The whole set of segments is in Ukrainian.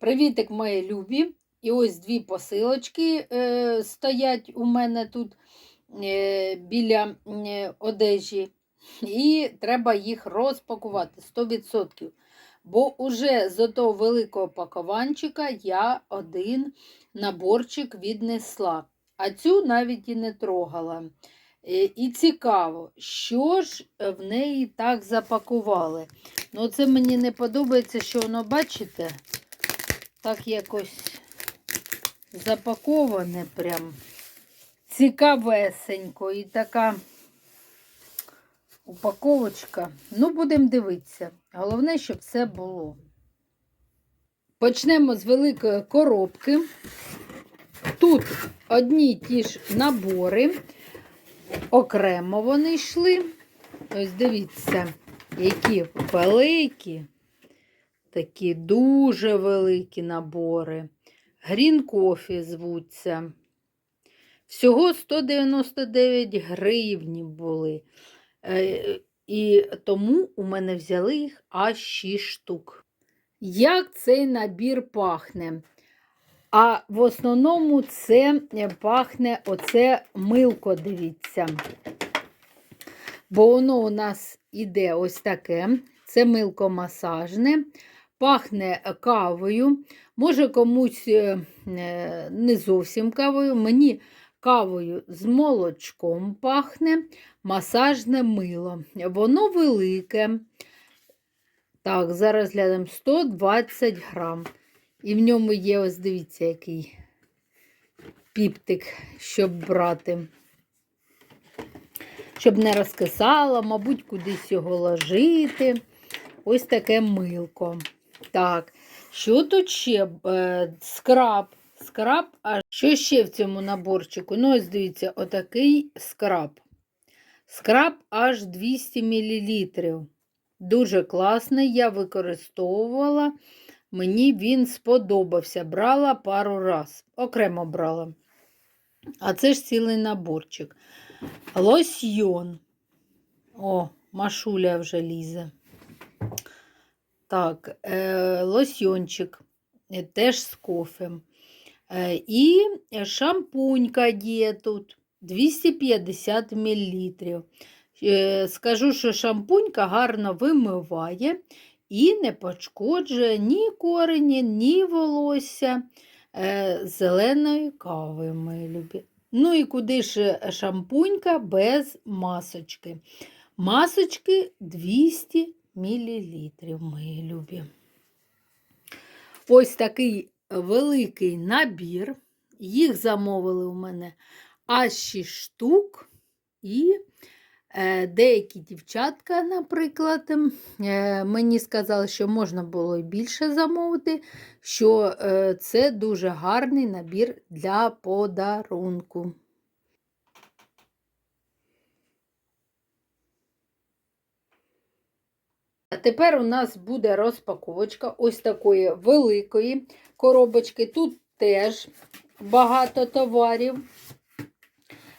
Привітик, мої любі! І ось дві посилочки е, стоять у мене тут е, біля е, одежі. І треба їх розпакувати 100%. Бо уже з того великого пакованчика я один наборчик віднесла, а цю навіть і не трогала. Е, І цікаво, що ж в неї так запакували. Ну, це мені не подобається, що воно, бачите, так якось запаковане прям цікавесенько і така упаковочка. Ну, будемо дивитися. Головне, щоб все було. Почнемо з великої коробки. Тут одні ті ж набори, окремо вони йшли. Ось дивіться, які великі, такі дуже великі набори. Грін кофі звуться. Всього 199 гривні були. Е, І тому у мене взяли їх аж 6 штук. Як цей набір пахне? А в основному це пахне оце милко, дивіться. Бо воно у нас іде ось таке. Це милко масажне, пахне кавою. Може, комусь е, не зовсім кавою. Мені кавою з молочком пахне масажне мило. Воно велике. Так, зараз глянемо 120 грам. І в ньому є, ось дивіться, який піптик, щоб брати. Щоб не розкисало, мабуть, кудись його ложити. Ось таке милко. Так, що тут ще? Е, Скраб. Скраб, а що ще в цьому наборчику? Ну, ось дивіться, отакий скраб. Скраб аж 200 мл. Дуже класний, я використовувала. Мені він сподобався. Брала пару раз. Окремо брала. А це ж цілий наборчик. Лосьйон. О, машуля вже лізе. Так, е, лосьйончик. е, Теж з кофем. Е, і шампунька є тут 250 мл. Е, скажу, що шампунька гарно вимиває і не пошкоджує ні корені, ні волосся е, зеленої кави, мої любі. Ну і куди ж шампунька без масочки. Масочки 200 мл, мої любі. Ось такий великий набір. Їх замовили у мене аж 6 штук. І е, деякі дівчатка, наприклад, е, мені сказали, що можна було і більше замовити, що е, це дуже гарний набір для подарунку. А тепер у нас буде розпаковочка ось такої великої коробочки. Тут теж багато товарів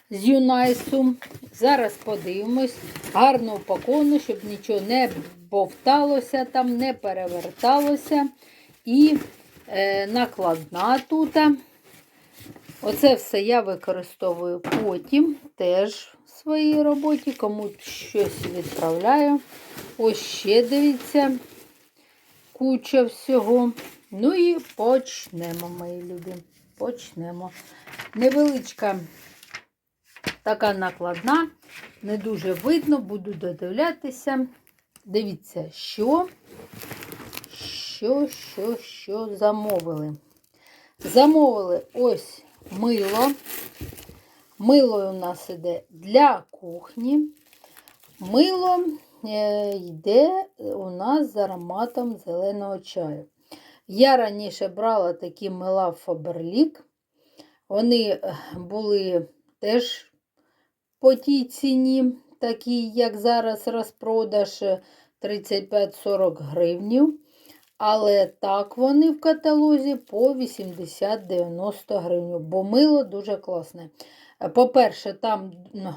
з Юнайсу. Зараз подивимось. Гарно упаковано, щоб нічого не бовталося, там, не переверталося. І е, накладна тут. Оце все я використовую потім теж в своїй роботі, комусь щось відправляю. Ось ще дивіться, куча всього. Ну і почнемо, мої любі. Почнемо. Невеличка така накладна, не дуже видно, буду додивлятися. Дивіться, що, що, що, що замовили. Замовили ось мило. Мило у нас іде для кухні. Мило йде у нас з ароматом зеленого чаю. Я раніше брала такі мила Фаберлік. Вони е, були теж по тій ціні, такі, як зараз розпродаж 35-40 гривнів. Але так вони в каталозі по 80-90 гривень, бо мило дуже класне. По-перше, там е,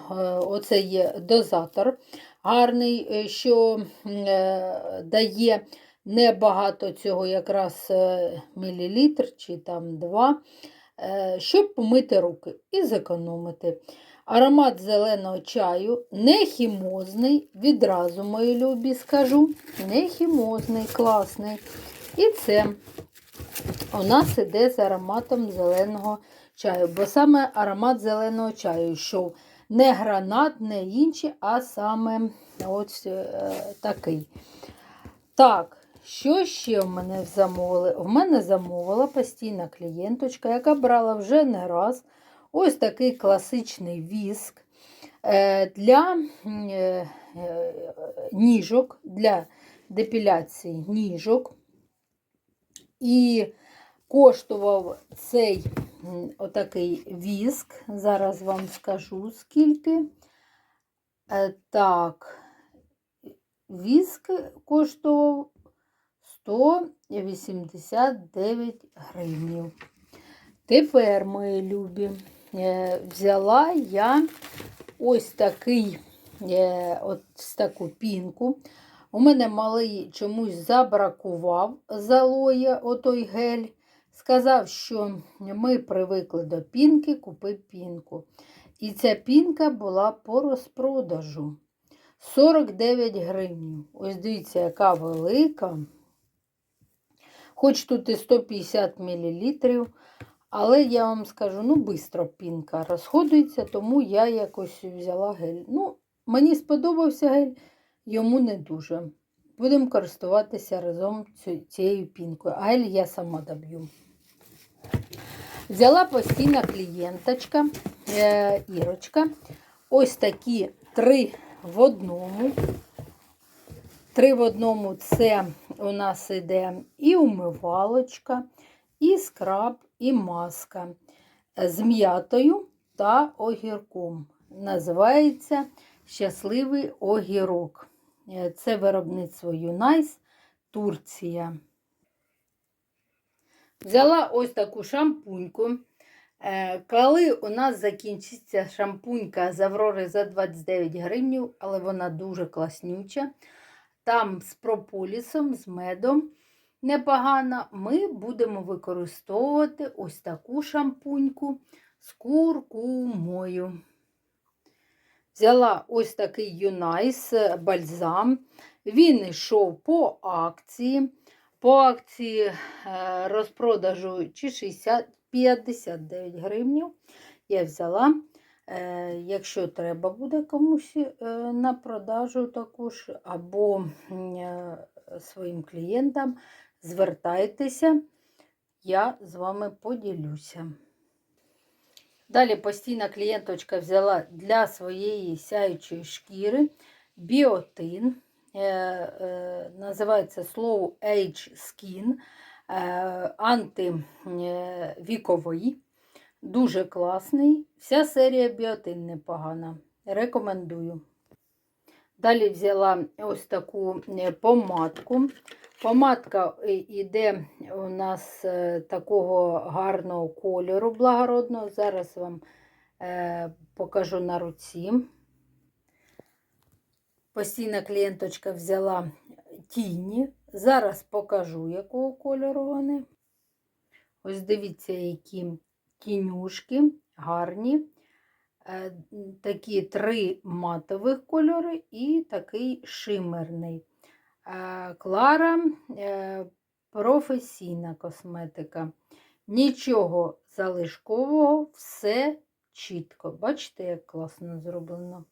оце є дозатор гарний, е, що е, дає небагато цього, якраз е, мілілітр чи там два, щоб помити руки і зекономити. Аромат зеленого чаю не хімозний, відразу, мої любі, скажу, не хімозний, класний. І це у нас іде з ароматом зеленого чаю, бо саме аромат зеленого чаю йшов не гранат, не інші, а саме ось е, такий. Так, що ще в мене замовили? В мене замовила постійна клієнточка, яка брала вже не раз ось такий класичний віск е, для е, ніжок, для депіляції ніжок. І коштував цей отакий віск. Зараз вам скажу скільки. Е, Так, віск коштував 189 гривнів. Тепер, мої любі, е, взяла я ось такий, е, ось таку пінку. У мене малий чомусь забракував залоя отой гель. Сказав, що ми привикли до пінки, купи пінку. І ця пінка була по розпродажу. 49 гривень. Ось дивіться, яка велика. Хоч тут і 150 мл, але я вам скажу, ну, швидко пінка розходується, тому я якось взяла гель. Ну, мені сподобався гель, йому не дуже. Будемо користуватися разом цією пінкою. Гель я сама доб'ю. Взяла постійна клієнточка е, Ірочка. Ось такі три в одному. Три в одному це у нас іде і умивалочка, і скраб, і маска з м'ятою та огірком. Називається Щасливий огірок. Е, Це виробництво Юнайс, Турція. Взяла ось таку шампуньку. Е, Коли у нас закінчиться шампунька з Аврори за 29 гривень, але вона дуже класнюча. Там з прополісом, з медом непогано, ми будемо використовувати ось таку шампуньку з куркумою. Взяла ось такий Юнайс бальзам. Він йшов по акції. По акції е, розпродажу чи 60, 59 гривень. Я взяла. Е, Якщо треба буде комусь е, на продажу також, або е, своїм клієнтам, звертайтеся, я з вами поділюся. Далі постійна клієнточка взяла для своєї сяючої шкіри біотин. Е, е, називається Slow Age Skin, е, антивіковий. Дуже класний. Вся серія біотин непогана. Рекомендую. Далі взяла ось таку е, помадку. Помадка йде у нас е, такого гарного кольору благородного. Зараз вам е, покажу на руці. Постійна клієнточка взяла тіні. Зараз покажу, якого кольору вони. Ось дивіться, які тінюшки гарні. Е, Такі три матових кольори і такий шимерний. Е, Клара е, професійна косметика. Нічого залишкового, все чітко. Бачите, як класно зроблено.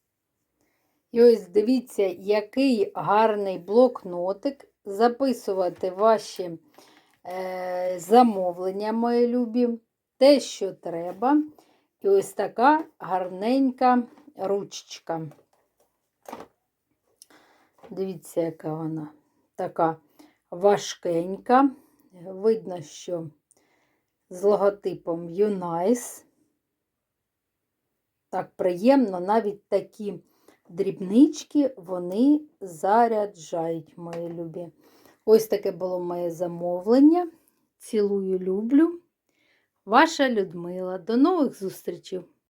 І ось дивіться, який гарний блокнотик. Записувати ваші замовлення, мої любі, те, що треба. І ось така гарненька ручечка. Дивіться, яка вона така важкенька. Видно, що з логотипом Юнайс. Так приємно, навіть такі дрібнички вони заряджають, мої любі. Ось таке було моє замовлення. Цілую, люблю. Ваша Людмила. До нових зустрічей!